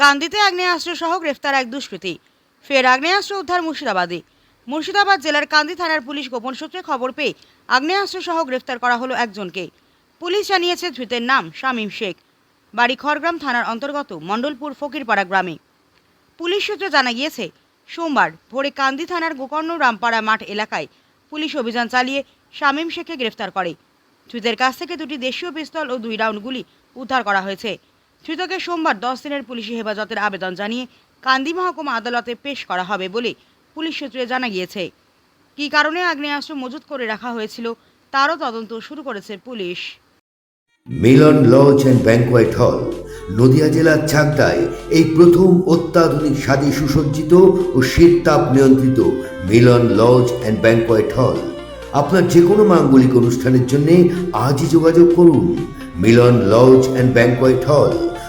কান্দিতে আগ্নেয়াস্ত্র সহ গ্রেফতার এক দুষ্কৃতী। ফের আগ্নেয়াস্ত্র উদ্ধার মুর্শিদাবাদে। মুর্শিদাবাদ জেলার কান্দি থানার পুলিশ গোপন সূত্রে খবর পেয়ে আগ্নেয়াস্ত্র সহ গ্রেফতার করা হলো একজনকে। পুলিশ জানিয়েছে ধৃতের নাম শামীম শেখ। বাড়ি খড়গ্রাম থানার অন্তর্গত মণ্ডলপুর ফকিরপাড়া গ্রামে। পুলিশ সূত্রে জানা গিয়েছে, সোমবার ভোরে কান্দি থানার গোকর্ণ রামপাড়া মাঠ এলাকায় পুলিশ অভিযান চালিয়ে শামীম শেখকে গ্রেফতার করে। ধৃতের কাছ থেকে দুটি দেশীয় পিস্তল ও দুই রাউন্ড গুলি উদ্ধার করা হয়েছে। ধৃতকে সোমবার দশ দিনের পুলিশি হেফাজতের আবেদন জানিয়ে কান্দি মহকুমা আদালতে পেশ করা হবে বলে পুলিশ সূত্রে জানা গিয়েছে। কি কারণে আগ্নেয়াস্ত্র মজুত করে রাখা হয়েছিল তারও তদন্ত শুরু করেছে police. Milan lodge and banquet hall, Nadia জেলার চাকদায় এই প্রথম অত্যাধুনিক স্বাদে সুসজ্জিত ও শীততাপ নিয়ন্ত্রিত মিলন লজ অ্যান্ড ব্যাংকোয়েট হল। আপনার যে কোনো মাঙ্গলিক অনুষ্ঠানের জন্য আজই যোগাযোগ করুন। মিলন লজ অ্যান্ড ব্যাংকোয়েট হল।